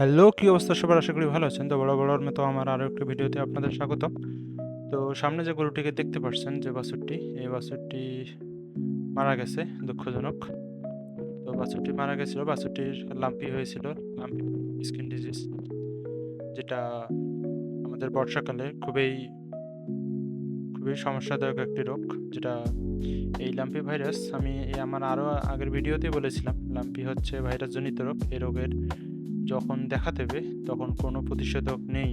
Hello, কি অবস্থা? সবার আশা করি ভালো আছেন। তো বড় বড়র মতো আমার আরও একটি ভিডিওতে আপনাদের স্বাগত তো সামনে যে গরুটিকে দেখতে পাচ্ছেন, যে বাছুরটি, এই বাছুরটি মারা গেছে, দুঃখজনক। তো বাছুরটি মারা গেছিল, বাছুরটির লাম্পি হয়েছিল, লাম্পি স্কিন ডিজিজ যেটা আমাদের বর্ষাকালে খুবই খুবই সমস্যাদায়ক একটি রোগ, যেটা এই লাম্পি ভাইরাস আমি আমার আরও আগের ভিডিওতে বলেছিলাম, লাম্পি হচ্ছে ভাইরাসজনিত রোগ, এই রোগের যখন দেখা দেবে, তখন কোনো প্রতিষেধক নেই।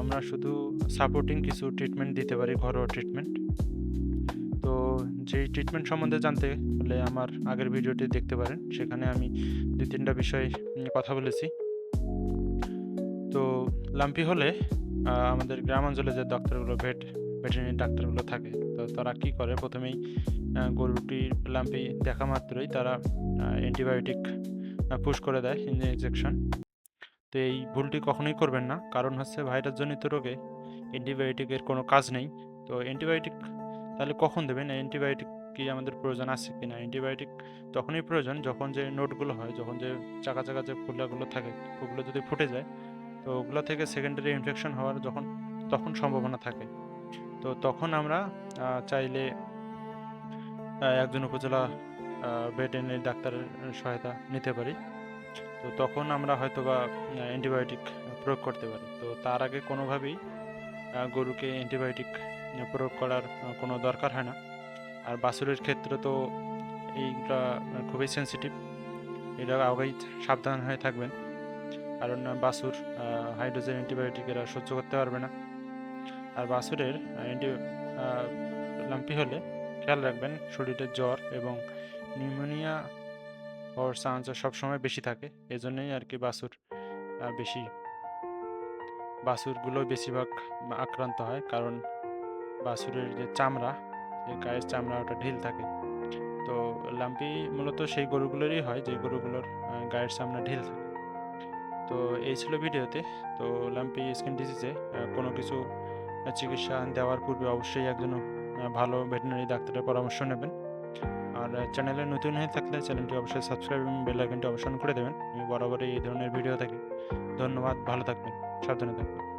আমরা শুধু সাপোর্টিং কিছু ট্রিটমেন্ট দিতে পারি, ঘরোয়া ট্রিটমেন্ট তো যেই ট্রিটমেন্ট সম্বন্ধে জানতে হলে আমার আগের ভিডিওটি দেখতে পারেন। সেখানে আমি দুই তিনটা বিষয় কথা বলেছি। তো লাম্পি হলে আমাদের গ্রাম অঞ্চলে যে ডাক্তারগুলো ভেট ভেটেরিনারি ডাক্তারগুলো থাকে, তো তারা কি করে? প্রথমেই গরুটির লাম্পি দেখা মাত্রই তারা অ্যান্টিবায়োটিক পুশ করে দেয় ইনজেকশন তো এই ভুলটি কখনোই করবেন না। কারণ হচ্ছে ভাইরাসজনিত রোগে অ্যান্টিবায়োটিকের কোনো কাজ নেই। তো অ্যান্টিবায়োটিক তাহলে কখন দেবেন? অ্যান্টিবায়োটিক কি আমাদের প্রয়োজন আছে কি না অ্যান্টিবায়োটিক তখনই প্রয়োজন যখন যে নোটগুলো হয়, যখন যে চাকা চাকা যে ফুলাগুলো থাকে, ওগুলো যদি ফুটে যায়, তো ওগুলো থেকে সেকেন্ডারি ইনফেকশন হওয়ার যখন, তখন সম্ভাবনা থাকে। তো তখন আমরা চাইলে একজন উপজেলা ভেটেরিনারি ডাক্তারের সহায়তা নিতে পারি। তো তখন আমরা হয়তো বা অ্যান্টিবায়োটিক প্রয়োগ করতে পারি। তো তার আগে কোনোভাবেই গরুকে অ্যান্টিবায়োটিক প্রয়োগ করার কোনো দরকার হয় না। আর বাছুরের ক্ষেত্রে তো এইটা খুবই সেন্সিটিভ এটা আগেই সাবধান হয়ে থাকবেন। কারণ বাছুর হাইড্রোজেন অ্যান্টিবায়োটিক এরা সহ্য করতে পারবে না। আর বাছুরের অ্যান্টি লাম্পি হলে খেয়াল রাখবেন, শরীরে জ্বর এবং নিউমোনিয়া হওয়ার চান্স সবসময় বেশি থাকে। এজন্যই আর কি বাছুর বেশি বাছুরগুলো বেশিরভাগ আক্রান্ত হয়। কারণ বাছুরের যে চামড়া, যে গায়ের চামড়া, ওটা ঢিল থাকে। তো লাম্পি মূলত সেই গরুগুলোরই হয়, যে গরুগুলোর গায়ের চামড়া ঢিল থাকে। তো এই ছিল ভিডিওতে। তো লাম্পি স্কিন ডিজিজে কোনো কিছু চিকিৎসা দেওয়ার পূর্বে অবশ্যই একজন ভালো ভেটেরিনারি ডাক্তারের পরামর্শ নেবেন। আর চ্যানেলে নতুন হয়ে থাকলে চ্যানেলটি অবশ্যই সাবস্ক্রাইব এবং বেল আইকনটি অবশ্যই করে দেবেন। আমি বরাবরই এই ধরনের ভিডিও থাকি ধন্যবাদ, ভালো থাকবেন, সাবধানে থাকবেন।